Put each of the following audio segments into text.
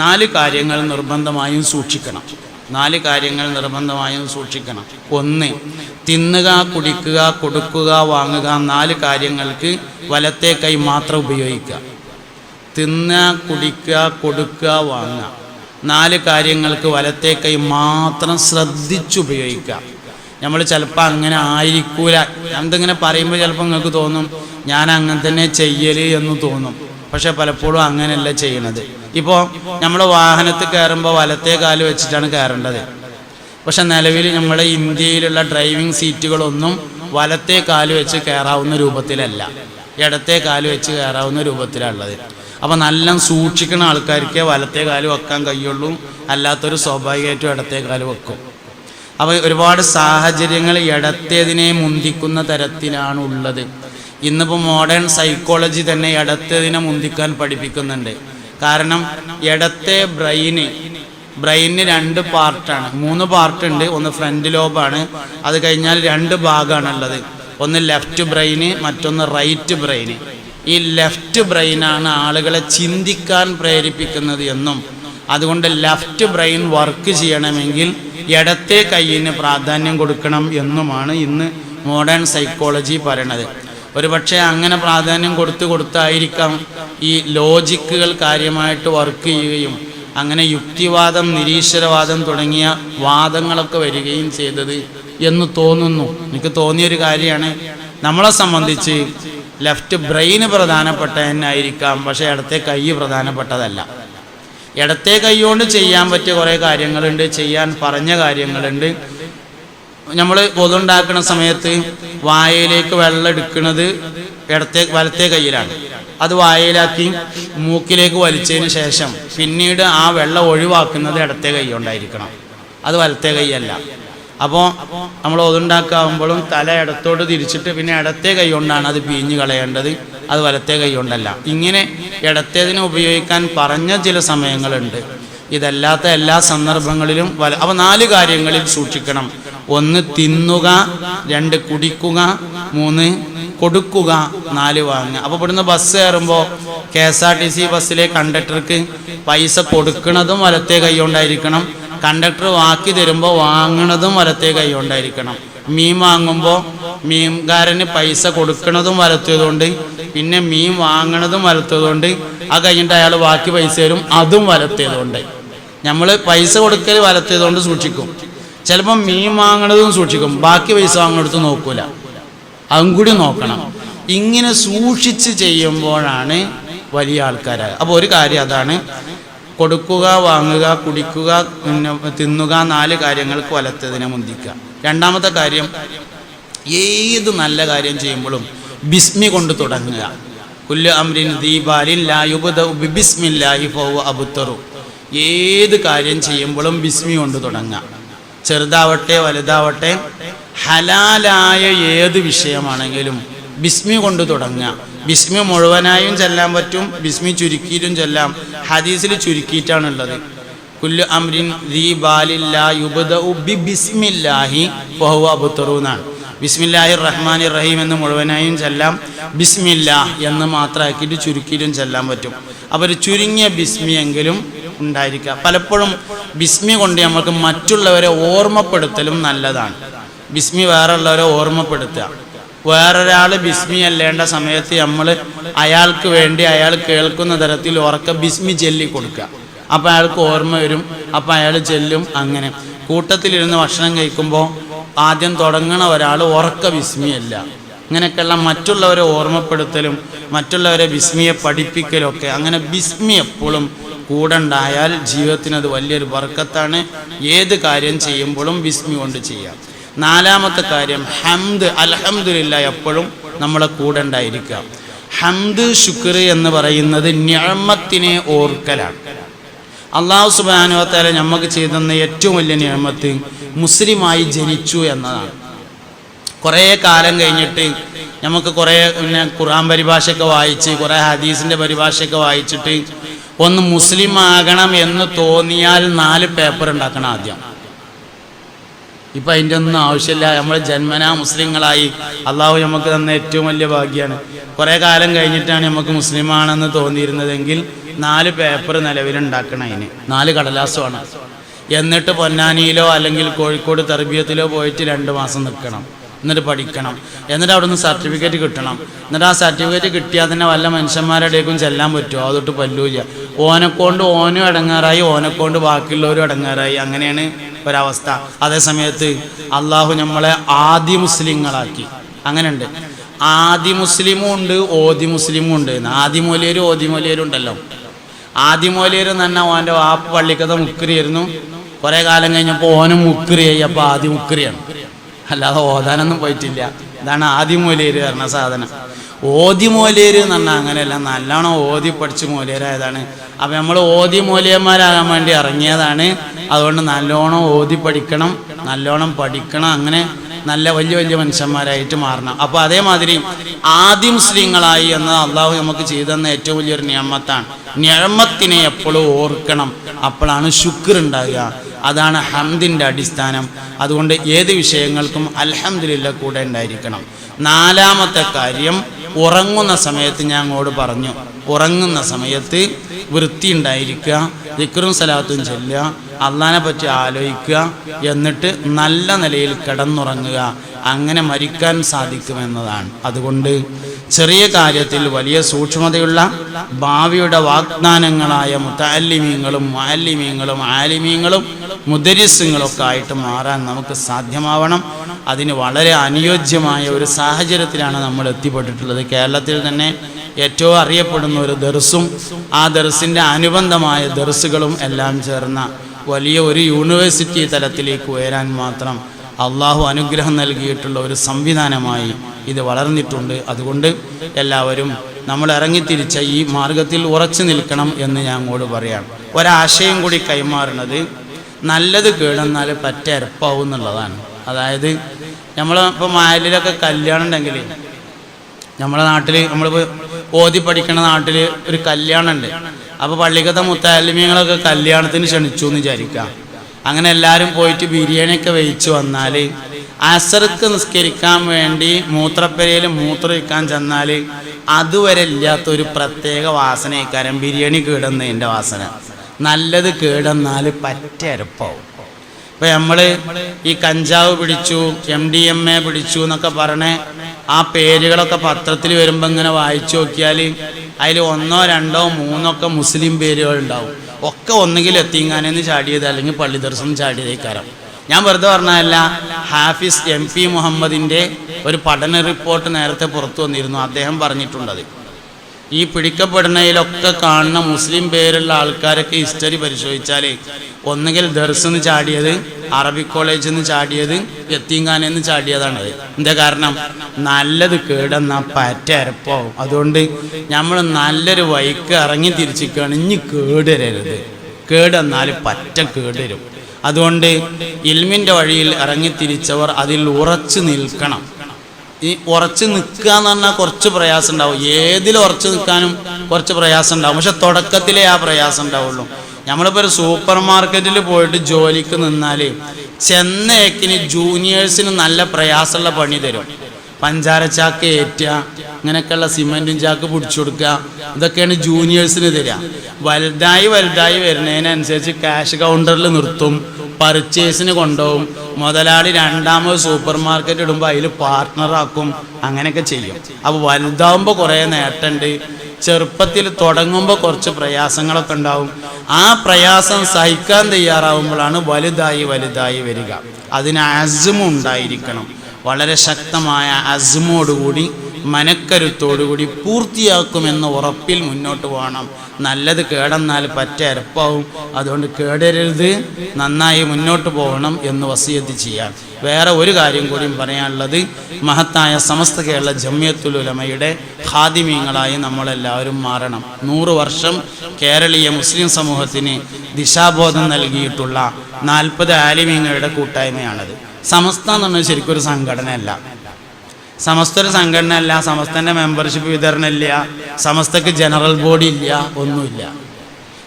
നാല് കാര്യങ്ങൾ നിർബന്ധമായും സൂക്ഷിക്കണം. നാല് കാര്യങ്ങൾ നിർബന്ധമായും സൂക്ഷിക്കണം. ഒന്ന് തിന്നുക കുടിക്കുക കൊടുക്കുക വാങ്ങുക നാല് കാര്യങ്ങൾക്ക് വലത്തെ കൈ മാത്രം ഉപയോഗിക്കുക. തിന്ന കുടിക്കുക കൊടുക്കുക വാങ്ങുക. നാല് കാര്യങ്ങൾക്ക് വലത്തെ കൈ മാത്രം ശ്രദ്ധിച്ചുപയോഗിക്കുക നമ്മൾ ചിലപ്പോൾ അങ്ങനെ ആയിരിക്കൂല. എന്തിങ്ങനെ പറയുമ്പോൾ ചിലപ്പോൾ നിങ്ങൾക്ക് തോന്നും ഞാൻ അങ്ങനെ തന്നെ ചെയ്യൽ എന്ന് തോന്നും. പക്ഷെ പലപ്പോഴും അങ്ങനെയല്ല ചെയ്യണത് ഇപ്പോൾ നമ്മൾ വാഹനത്തിൽ കയറുമ്പോൾ വലത്തെ കാൽ വെച്ചിട്ടാണ് കയറേണ്ടത്. പക്ഷെ നിലവിൽ നമ്മുടെ ഇന്ത്യയിലുള്ള ഡ്രൈവിംഗ് സീറ്റുകളൊന്നും വലത്തെ കാൽ വെച്ച് കയറാവുന്ന രൂപത്തിലല്ല. ഇടത്തെ കാൽ വെച്ച് കയറാവുന്ന രൂപത്തിലുള്ളത് അപ്പോൾ നല്ല സൂക്ഷിക്കുന്ന ആൾക്കാർക്ക് വലത്തെ കാൽ വെക്കാൻ കഴിയുള്ളൂ. അല്ലാത്തൊരു സ്വാഭാവികമായിട്ടും ഇടത്തെ കാൽ വെക്കും. അപ്പോൾ ഒരുപാട് സാഹചര്യങ്ങൾ ഇടത്തേതിനെ മുന്തിക്കുന്ന തരത്തിലാണ് ഉള്ളത്. ഇന്നിപ്പോൾ മോഡേൺ സൈക്കോളജി തന്നെ ഇടത്തേതിനെ മുന്തിക്കാൻ പഠിപ്പിക്കുന്നുണ്ട്. കാരണം ഇടത്തെ ബ്രെയിന് ബ്രെയിനിന് രണ്ട് പാർട്ടാണ്. മൂന്ന് പാർട്ടുണ്ട്. ഒന്ന് ഫ്രണ്ട് ലോബാണ്. അത് കഴിഞ്ഞാൽ രണ്ട് ഭാഗമാണുള്ളത് ഒന്ന് ലെഫ്റ്റ് ബ്രെയിന് മറ്റൊന്ന് റൈറ്റ് ബ്രെയിന്. ഈ ലെഫ്റ്റ് ബ്രെയിനാണ് ആളുകളെ ചിന്തിക്കാൻ പ്രേരിപ്പിക്കുന്നത് എന്നും അതുകൊണ്ട് ലെഫ്റ്റ് ബ്രെയിൻ വർക്ക് ചെയ്യണമെങ്കിൽ ഇടത്തെ കൈയിന് പ്രാധാന്യം കൊടുക്കണം എന്നുമാണ് ഇന്ന് മോഡേൺ സൈക്കോളജി പറയണത്. ഒരുപക്ഷെ അങ്ങനെ പ്രാധാന്യം കൊടുത്തു കൊടുത്തായിരിക്കാം ഈ ലോജിക്കുകൾ കാര്യമായിട്ട് വർക്ക് ചെയ്യുകയും അങ്ങനെ യുക്തിവാദം നിരീശ്വരവാദം തുടങ്ങിയ വാദങ്ങളൊക്കെ വരികയും ചെയ്തത് എന്ന് തോന്നുന്നു. എനിക്ക് തോന്നിയൊരു കാര്യമാണ്. നമ്മളെ സംബന്ധിച്ച് ലെഫ്റ്റ് ബ്രെയിന് പ്രധാനപ്പെട്ട തന്നെയായിരിക്കാം. പക്ഷേ ഇടത്തെ കൈ പ്രധാനപ്പെട്ടതല്ല. ഇടത്തെ കൈ കൊണ്ട് ചെയ്യാൻ പറ്റിയ കുറേ കാര്യങ്ങളുണ്ട് ചെയ്യാൻ പറഞ്ഞ കാര്യങ്ങളുണ്ട്. നമ്മൾ പൊതുണ്ടാക്കുന്ന സമയത്ത് വായയിലേക്ക് വെള്ളം എടുക്കുന്നത് ഇടത്തെ വലത്തെ കയ്യിലാണ്. അത് വായയിലാക്കി മൂക്കിലേക്ക് വലിച്ചതിന് ശേഷം പിന്നീട് ആ വെള്ളം ഒഴിവാക്കുന്നത് ഇടത്തെ കൈ കൊണ്ടായിരിക്കണം. അത് വലത്തെ കൈയല്ല. അപ്പോൾ നമ്മൾ ഒതുണ്ടാക്കാവുമ്പോഴും തല ഇടത്തോട്ട് തിരിച്ചിട്ട് പിന്നെ ഇടത്തെ കൈ കൊണ്ടാണ് അത് പിഴിഞ്ഞ് കളയേണ്ടത്. അത് വലത്തെ കൈ കൊണ്ടല്ല. ഇങ്ങനെ ഇടത്തേതിനെ ഉപയോഗിക്കാൻ പറഞ്ഞ ചില സമയങ്ങളുണ്ട്. ഇതല്ലാത്ത എല്ലാ സന്ദർഭങ്ങളിലും വല അപ്പോൾ നാല് കാര്യങ്ങളിൽ സൂക്ഷിക്കണം. ഒന്ന് തിന്നുക രണ്ട് കുടിക്കുക മൂന്ന് കൊടുക്കുക നാല് വാങ്ങുക. അപ്പോൾ ഇവിടുന്ന് ബസ് കയറുമ്പോ K S R T C ബസ്സിലെ കണ്ടക്ടർക്ക് പൈസ കൊടുക്കുന്നതും വലത്തെ കൈ കൊണ്ടായിരിക്കണം. കണ്ടക്ടർ വാക്കി തരുമ്പോൾ വാങ്ങണതും വലത്തെ കൈ കൊണ്ടായിരിക്കണം. മീൻ വാങ്ങുമ്പോൾ മീൻകാരന് പൈസ കൊടുക്കണതും വലത്തതുകൊണ്ട് പിന്നെ മീൻ വാങ്ങണതും വലത്തതുകൊണ്ട് ആ കഴിഞ്ഞിട്ട് അയാൾ ബാക്കി പൈസ തരും അതും വലത്തതുകൊണ്ട്. നമ്മൾ പൈസ കൊടുക്കൽ വലത്തതുകൊണ്ട് സൂക്ഷിക്കും. ചിലപ്പോൾ മീൻ വാങ്ങണതും സൂക്ഷിക്കും. ബാക്കി പൈസ വാങ്ങണടുത്ത് നോക്കൂല. അതും കൂടി നോക്കണം. ഇങ്ങനെ സൂക്ഷിച്ച് ചെയ്യുമ്പോഴാണ് വലിയ ആൾക്കാരായ അപ്പോൾ ഒരു കാര്യം അതാണ്. കൊടുക്കുക വാങ്ങുക കുടിക്കുക പിന്നെ തിന്നുക നാല് കാര്യങ്ങൾക്ക് വലത്തതിനെ മുന്തിക്കുക. രണ്ടാമത്തെ കാര്യം ഏത് നല്ല കാര്യം ചെയ്യുമ്പോഴും ബിസ്മി കൊണ്ട് തുടങ്ങുക. കുല്ലു അമ്രിൻ ദീപാലിൻ ലായുബിസ്മില്ലായി ഫൗവ അബുത്തറു. ഏത് കാര്യം ചെയ്യുമ്പോഴും ബിസ്മി കൊണ്ട് തുടങ്ങുക. ചെറുതാവട്ടെ വലുതാവട്ടെ ഹലാലായ ഏത് വിഷയമാണെങ്കിലും ബിസ്മി കൊണ്ട് തുടങ്ങുക ബിസ്മി മുഴുവനായും ചെല്ലാൻ പറ്റും ബിസ്മി ചുരുക്കിയിട്ടും ചെല്ലാം. ഹദീസിൽ ചുരുക്കിയിട്ടാണുള്ളത്. കുല്ലു അമ്രിൻ ബിസ്മില്ലാഹി ബിസ്മില്ലാഹി റഹ്മാൻ റഹീം എന്ന് മുഴുവനായും ചെല്ലാം. ബിസ്മില്ലാ എന്ന് മാത്രമാക്കിയിട്ട് ചുരുക്കിയിട്ടും ചെല്ലാൻ പറ്റും. അപ്പോൾ ഒരു ചുരുങ്ങിയ ബിസ്മിയെങ്കിലും ഉണ്ടായിരിക്കുക. പലപ്പോഴും ബിസ്മി കൊണ്ട് നമുക്ക് മറ്റുള്ളവരെ ഓർമ്മപ്പെടുത്തലും നല്ലതാണ്. ബിസ്മി വേറെയുള്ളവരെ ഓർമ്മപ്പെടുത്തുക. വേറൊരാൾ ബിസ്മി അല്ലേണ്ട സമയത്ത് നമ്മൾ അയാൾക്ക് വേണ്ടി അയാൾ കേൾക്കുന്ന തരത്തിൽ ഉറക്ക ബിസ്മി ചെല്ലി കൊടുക്കുക. അപ്പം അയാൾക്ക് ഓർമ്മ വരും. അപ്പം അയാൾ ചെല്ലും അങ്ങനെ. കൂട്ടത്തിലിരുന്ന് ഭക്ഷണം കഴിക്കുമ്പോൾ ആദ്യം തുടങ്ങണ ഒരാൾ ഉറക്ക ബിസ്മിയല്ല. ഇങ്ങനെയൊക്കെയുള്ള മറ്റുള്ളവരെ ഓർമ്മപ്പെടുത്തലും മറ്റുള്ളവരെ ബിസ്മിയെ പഠിപ്പിക്കലും ഒക്കെ. അങ്ങനെ ബിസ്മി എപ്പോഴും കൂടെ ഉണ്ടായാൽ ജീവിതത്തിന് അത് വലിയൊരു വർക്കത്താണ് ഏത് കാര്യം ചെയ്യുമ്പോഴും വിസ്മി കൊണ്ട് ചെയ്യാം. നാലാമത്തെ കാര്യം ഹംദ് അൽഹംദുലില്ല എപ്പോഴും നമ്മളെ കൂടെ ഉണ്ടായിരിക്കുക ഹംദ് ശുക്ർ എന്ന് പറയുന്നത് ഞാമത്തിനെ ഓർക്കലാണ്. അള്ളാഹു സുബാനുവത്താല നമുക്ക് ചെയ്തെന്ന ഏറ്റവും വലിയ നിയമത്ത് മുസ്ലിമായി ജനിച്ചു എന്നതാണ്. കുറേ കാലം കഴിഞ്ഞിട്ട് നമുക്ക് കുറേ പിന്നെ ഖുർആൻ പരിഭാഷയൊക്കെ വായിച്ച് കുറേ ഹദീസിന്റെ പരിഭാഷയൊക്കെ വായിച്ചിട്ട് ഒന്ന് മുസ്ലിം ആകണം എന്ന് തോന്നിയാൽ നാല് പേപ്പർ ഉണ്ടാക്കണം ആദ്യം. ഇപ്പം അതിന്റെ ഒന്നും ആവശ്യമില്ല. നമ്മൾ ജന്മനാ മുസ്ലിങ്ങളായി. അള്ളാഹു നമുക്ക് തന്ന ഏറ്റവും വലിയ ഭാഗ്യമാണ് കുറേ കാലം കഴിഞ്ഞിട്ടാണ് നമുക്ക് മുസ്ലിമാണെന്ന് തോന്നിയിരുന്നതെങ്കിൽ നാല് പേപ്പർ നിലവിലുണ്ടാക്കണം അതിന്. നാല് കടലാസമാണ്. എന്നിട്ട് പൊന്നാനിയിലോ അല്ലെങ്കിൽ കോഴിക്കോട് തെർബിയത്തിലോ പോയിട്ട് രണ്ട് മാസം നിൽക്കണം. എന്നിട്ട് പഠിക്കണം. എന്നിട്ട് അവിടെ നിന്ന് സർട്ടിഫിക്കറ്റ് കിട്ടണം. എന്നിട്ട് ആ സർട്ടിഫിക്കറ്റ് കിട്ടിയാൽ തന്നെ വല്ല മനുഷ്യന്മാരുടെയൊക്കെ ചെല്ലാൻ പറ്റുമോ? അതൊട്ട് പല്ലൂല്ല. ഓനെക്കൊണ്ട് ഓനും അടങ്ങാറായി ഓനെക്കൊണ്ട് ബാക്കിയുള്ളവരും അടങ്ങാറായി അങ്ങനെയാണ് ഒരവസ്ഥ. അതേ സമയത്ത് അള്ളാഹു നമ്മളെ ആദ്യ മുസ്ലിങ്ങളാക്കി. അങ്ങനെയുണ്ട്. ആദി മുസ്ലിമും ഉണ്ട് ഓതി മുസ്ലിമും ഉണ്ട്. ആദി മൂലിയരും ഓതി മൂലിയരും ഉണ്ടല്ലോ. ആദി മൂലിയർ എന്ന് പറഞ്ഞാൽ ഓന്റെ വാപ്പ് പള്ളിക്കഥ മുക്കരിയായിരുന്നു കുറേ കാലം കഴിഞ്ഞപ്പോൾ ഓനും മുക്കരിയായി അപ്പോൾ ആദ്യ മുക്കരിയാണ് അല്ലാതെ ഓതാനൊന്നും പോയിട്ടില്ല. ഇതാണ് ആദ്യം മൂലിയര് പറഞ്ഞ സാധനം. ഓതി മൂലിയര് എന്ന് പറഞ്ഞാൽ അങ്ങനെയല്ല നല്ലോണം ഓതി പഠിച്ച് മൂലേരായതാണ്. അപ്പം നമ്മൾ ഓതി മൂലിയന്മാരാകാൻ വേണ്ടി ഇറങ്ങിയതാണ്. അതുകൊണ്ട് നല്ലോണം ഓതി പഠിക്കണം നല്ലോണം പഠിക്കണം അങ്ങനെ നല്ല വലിയ വലിയ മനുഷ്യന്മാരായിട്ട് മാറണം. അപ്പോൾ അതേമാതിരി ആദ്യ മുസ്ലിങ്ങളായി എന്ന് അള്ളാഹു നമുക്ക് ചെയ്തെന്ന ഏറ്റവും വലിയൊരു നിയമത്താണ്. നിയമത്തിനെ എപ്പോഴും ഓർക്കണം. അപ്പോഴാണ് ശുക്ർ ഉണ്ടാകുക. അതാണ് ഹംദിന്റെ അടിസ്ഥാനം. അതുകൊണ്ട് ഏത് വിഷയങ്ങൾക്കും അലഹമില്ല കൂടെ ഉണ്ടായിരിക്കണം. നാലാമത്തെ കാര്യം ഉറങ്ങുന്ന സമയത്ത് ഞാൻ അങ്ങോട്ട് പറഞ്ഞു. ഉറങ്ങുന്ന സമയത്ത് വൃത്തി ഉണ്ടായിരിക്കുക ദിക്റും സലാത്തും ചെല്ലുക അള്ളാനെ പറ്റി ആലോചിക്കുക എന്നിട്ട് നല്ല നിലയിൽ കിടന്നുറങ്ങുക. അങ്ങനെ മരിക്കാൻ സാധിക്കുമെന്നതാണ്. അതുകൊണ്ട് ചെറിയ കാര്യത്തിൽ വലിയ സൂക്ഷ്മതയുള്ള ഭാവിയുടെ വാഗ്ദാനങ്ങളായ മുത്താലിമീങ്ങളും മാലിമീങ്ങളും ആലിമീങ്ങളും മുദരിസുകളൊക്കെ ആയിട്ട് മാറാൻ നമുക്ക് സാധ്യമാവണം. അതിന് വളരെ അനുയോജ്യമായ ഒരു സാഹചര്യത്തിലാണ് നമ്മൾ എത്തിപ്പെട്ടിട്ടുള്ളത്. കേരളത്തിൽ തന്നെ ഏറ്റവും അറിയപ്പെടുന്ന ഒരു ദർസും ആ ദർസിന്റെ അനുബന്ധമായ ദർസുകളും എല്ലാം ചേർന്ന വലിയ ഒരു യൂണിവേഴ്സിറ്റി തലത്തിലേക്ക് ഉയരാൻ മാത്രം അള്ളാഹു അനുഗ്രഹം നൽകിയിട്ടുള്ള ഒരു സംവിധാനമായി ഇത് വളർന്നിട്ടുണ്ട്. അതുകൊണ്ട് എല്ലാവരും നമ്മൾ ഇറങ്ങിത്തിരിച്ച ഈ മാർഗത്തിൽ ഉറച്ചു നിൽക്കണം എന്ന് ഞാൻ അങ്ങോട്ട് പറയാം. ഒരാശയം കൂടി കൈമാറുന്നത് നല്ലത് കേടെന്നാൽ പറ്റ എന്നുള്ളതാണ്. അതായത് നമ്മൾ ഇപ്പോൾ മാലിലൊക്കെ കല്യാണം ഉണ്ടെങ്കിൽ നമ്മളെ നാട്ടിൽ നമ്മളിപ്പോൾ ഓതി പഠിക്കണ നാട്ടിൽ ഒരു കല്യാണം ഉണ്ട് അപ്പോൾ പള്ളിക്കത്തെ മുത്താലിമ്യങ്ങളൊക്കെ കല്യാണത്തിന് ക്ഷണിച്ചു എന്ന് വിചാരിക്കാം. അങ്ങനെ എല്ലാവരും പോയിട്ട് ബിരിയാണിയൊക്കെ വെയിച്ച് വന്നാൽ അസർക്ക് നിസ്കരിക്കാൻ വേണ്ടി മൂത്രപ്പെരയിൽ മൂത്രമൊഴിക്കാൻ ചെന്നാൽ അതുവരെ ഇല്ലാത്തൊരു പ്രത്യേക വാസനയ്ക്കാരം ബിരിയാണി കീടുന്നതിന്റെ വാസന. നല്ലത് കേടെന്നാൽ പറ്റരപ്പാവും ഇപ്പം നമ്മൾ ഈ കഞ്ചാവ് പിടിച്ചു എം ഡി എം എ പിടിച്ചു എന്നൊക്കെ പറഞ്ഞേ ആ പേരുകളൊക്കെ പത്രത്തിൽ വരുമ്പോൾ ഇങ്ങനെ വായിച്ചു നോക്കിയാൽ അതിൽ ഒന്നോ രണ്ടോ മൂന്നോ ഒക്കെ മുസ്ലിം പേരുകൾ ഉണ്ടാവും. ഒക്കെ ഒന്നുകിൽ എത്തിങ്ങാനെന്ന് ചാടിയത് അല്ലെങ്കിൽ പള്ളി ദർശനം ചാടിയതേക്കാരം. ഞാൻ വെറുതെ പറഞ്ഞതല്ല ഹാഫിസ് എം പി മുഹമ്മദിന്റെ ഒരു പഠന റിപ്പോർട്ട് നേരത്തെ പുറത്തു വന്നിരുന്നു. അദ്ദേഹം പറഞ്ഞിട്ടുണ്ടത്. ഈ പിടിക്കപ്പെടുന്നതിലൊക്കെ കാണുന്ന മുസ്ലിം പേരുള്ള ആൾക്കാരൊക്കെ ഹിസ്റ്ററി പരിശോധിച്ചാലേ ഒന്നുകിൽ ദർസിന്ന് ചാടിയത് അറബി കോളേജിൽ നിന്ന് ചാടിയത് യത്തീങ്കാനിൽ നിന്ന് ചാടിയതാണത് എന്താ കാരണം? നല്ലത് കേടെന്ന പറ്റ അരപ്പാവും. അതുകൊണ്ട് നമ്മൾ നല്ലൊരു വൈക്ക് ഇറങ്ങി തിരിച്ചിരിക്കുകയാണ് ഇനി കേടരരുത്. കേടെന്നാൽ പറ്റ കേടരും. അതുകൊണ്ട് ഇൽമിന്റെ വഴിയിൽ ഇറങ്ങി തിരിച്ചവർ അതിൽ ഉറച്ചു നിൽക്കണം. ഈ ഉറച്ച് നിൽക്കുക എന്ന് പറഞ്ഞാൽ കുറച്ച് പ്രയാസം ഉണ്ടാവും. ഏതിൽ ഉറച്ച് നിൽക്കാനും കുറച്ച് പ്രയാസം ഉണ്ടാവും. പക്ഷെ തുടക്കത്തിലേ ആ പ്രയാസം ഉണ്ടാവുള്ളൂ. നമ്മളിപ്പോൾ ഒരു സൂപ്പർ മാർക്കറ്റിൽ പോയിട്ട് ജോലിക്ക് നിന്നാൽ ചെന്നേക്കിന് ജൂനിയേഴ്സിന് നല്ല പ്രയാസമുള്ള പണി തരും. പഞ്ചാര ചാക്ക് ഏറ്റുക ഇങ്ങനെയൊക്കെയുള്ള സിമെന്റും ചാക്ക് പിടിച്ചു കൊടുക്കുക ഇതൊക്കെയാണ് ജൂനിയേഴ്സിന് തരിക. വലുതായി വലുതായി വരുന്നതിനനുസരിച്ച് ക്യാഷ് കൗണ്ടറിൽ നിർത്തും. പർച്ചേസിന് കൊണ്ടുപോകും. മുതലാളി രണ്ടാമത് സൂപ്പർ മാർക്കറ്റ് ഇടുമ്പോൾ അതിൽ പാർട്ട്ണറാക്കും അങ്ങനെയൊക്കെ ചെയ്യും. അപ്പോൾ വലുതാവുമ്പോൾ കുറേ നേട്ടമുണ്ട് ചെറുപ്പത്തിൽ തുടങ്ങുമ്പോൾ കുറച്ച് പ്രയാസങ്ങളൊക്കെ ഉണ്ടാവും. ആ പ്രയാസം സഹിക്കാൻ തയ്യാറാവുമ്പോഴാണ് വലുതായി വലുതായി വരിക. അതിന് അസുമുണ്ടായിരിക്കണം വളരെ ശക്തമായ അസുമോടുകൂടി മനക്കരുത്തോടുകൂടി പൂർത്തിയാക്കുമെന്ന ഉറപ്പിൽ മുന്നോട്ട് പോകണം. നല്ലത് കേടന്നാൽ പറ്റ അരപ്പാവും അതുകൊണ്ട് കേടരുത്. നന്നായി മുന്നോട്ട് പോകണം എന്ന് വസിയത്ത് ചെയ്യാം. വേറെ ഒരു കാര്യം കൂടിയും പറയാനുള്ളത്. മഹത്തായ സമസ്ത കേരള ജമ്യത്തുലുലമയുടെ ഖാദിമീങ്ങളായി നമ്മളെല്ലാവരും മാറണം. നൂറ് വർഷം കേരളീയ മുസ്ലിം സമൂഹത്തിന് ദിശാബോധം നൽകിയിട്ടുള്ള നാൽപ്പത് ആലിമീങ്ങളുടെ കൂട്ടായ്മയാണത്. സമസ്ത എന്ന് പറഞ്ഞാൽ ശരിക്കും ഒരു സംഘടനയല്ല. സമസ്ത ഒരു സംഘടന അല്ല സമസ്തന്റെ മെമ്പർഷിപ്പ് വിതരണം ഇല്ല സമസ്തക്ക് ജനറൽ ബോഡി ഇല്ല ഒന്നുമില്ല.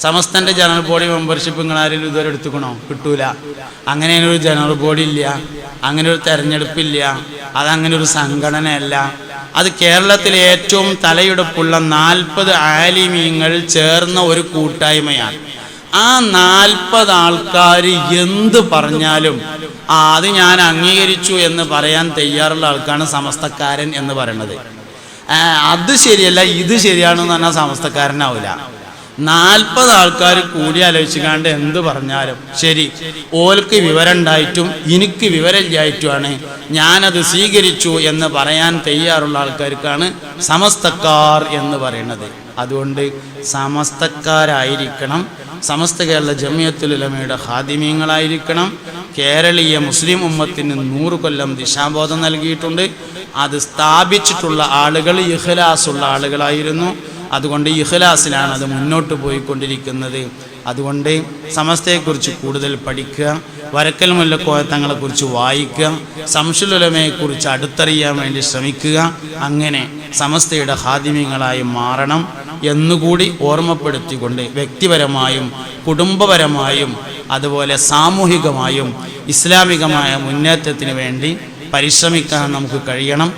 സമസ്തന്റെ ജനറൽ ബോഡി മെമ്പർഷിപ്പ് നിങ്ങൾ ആരെങ്കിലും ഇതുവരെ എടുത്തുക്കണോ? കിട്ടൂല. അങ്ങനെ ഒരു ജനറൽ ബോഡി ഇല്ല അങ്ങനെ ഒരു തെരഞ്ഞെടുപ്പില്ല അതങ്ങനെ ഒരു സംഘടനയല്ല. അത് കേരളത്തിലെ ഏറ്റവും തലയെടുപ്പുള്ള നാൽപ്പത് ആലിമീങ്ങൾ ചേർന്ന ഒരു കൂട്ടായ്മയാണ്. ആ നാൽപ്പത് ആൾക്കാർ എന്ത് പറഞ്ഞാലും ആ അത് ഞാൻ അംഗീകരിച്ചു എന്ന് പറയാൻ തയ്യാറുള്ള ആൾക്കാണ് സമസ്തക്കാരൻ എന്ന് പറയുന്നത്. അത് ശരിയല്ല ഇത് ശരിയാണെന്ന് പറഞ്ഞാൽ സമസ്തക്കാരനാവില്ല നാൽപ്പത് ആൾക്കാർ കൂടി ആലോചിക്കാണ്ട് എന്ത് പറഞ്ഞാലും ശരി. ഓൽക്ക് വിവരം ഉണ്ടായിട്ടും എനിക്ക് വിവരമില്ലായിട്ടുമാണ്. ഞാനത് സ്വീകരിച്ചു എന്ന് പറയാൻ തയ്യാറുള്ള ആൾക്കാർക്കാണ് സമസ്തക്കാർ എന്ന് പറയുന്നത്. അതുകൊണ്ട് സമസ്തക്കാരായിരിക്കണം. സമസ്ത കേരള ജമിയത്തുലമയുടെ ഹാദിമീങ്ങളായിരിക്കണം കേരളീയ മുസ്ലിം ഉമ്മത്തിന് നൂറ് കൊല്ലം ദിശാബോധം നൽകിയിട്ടുണ്ട്. അത് സ്ഥാപിച്ചിട്ടുള്ള ആളുകൾ ഇഖ്ലാസുള്ള ആളുകളായിരുന്നു. അതുകൊണ്ട് ഇഖ്ലാസിലാണ് അത് മുന്നോട്ട് പോയിക്കൊണ്ടിരിക്കുന്നത്. അതുകൊണ്ട് സമസ്തയെക്കുറിച്ച് കൂടുതൽ പഠിക്കുക വരക്കൽ മുല്ലക്കോയ തങ്ങളെക്കുറിച്ച് വായിക്കുക സംശുലുലമയെക്കുറിച്ച് അടുത്തറിയാൻ വേണ്ടി ശ്രമിക്കുക അങ്ങനെ സമസ്തയുടെ ഹാദിമ്യങ്ങളായി മാറണം എന്നുകൂടി ഓർമ്മപ്പെടുത്തിക്കൊണ്ട് വ്യക്തിപരമായും കുടുംബപരമായും അതുപോലെ സാമൂഹികമായും ഇസ്ലാമികമായ മുന്നേറ്റത്തിന് വേണ്ടി പരിശ്രമിക്കാൻ നമുക്ക് കഴിയണം.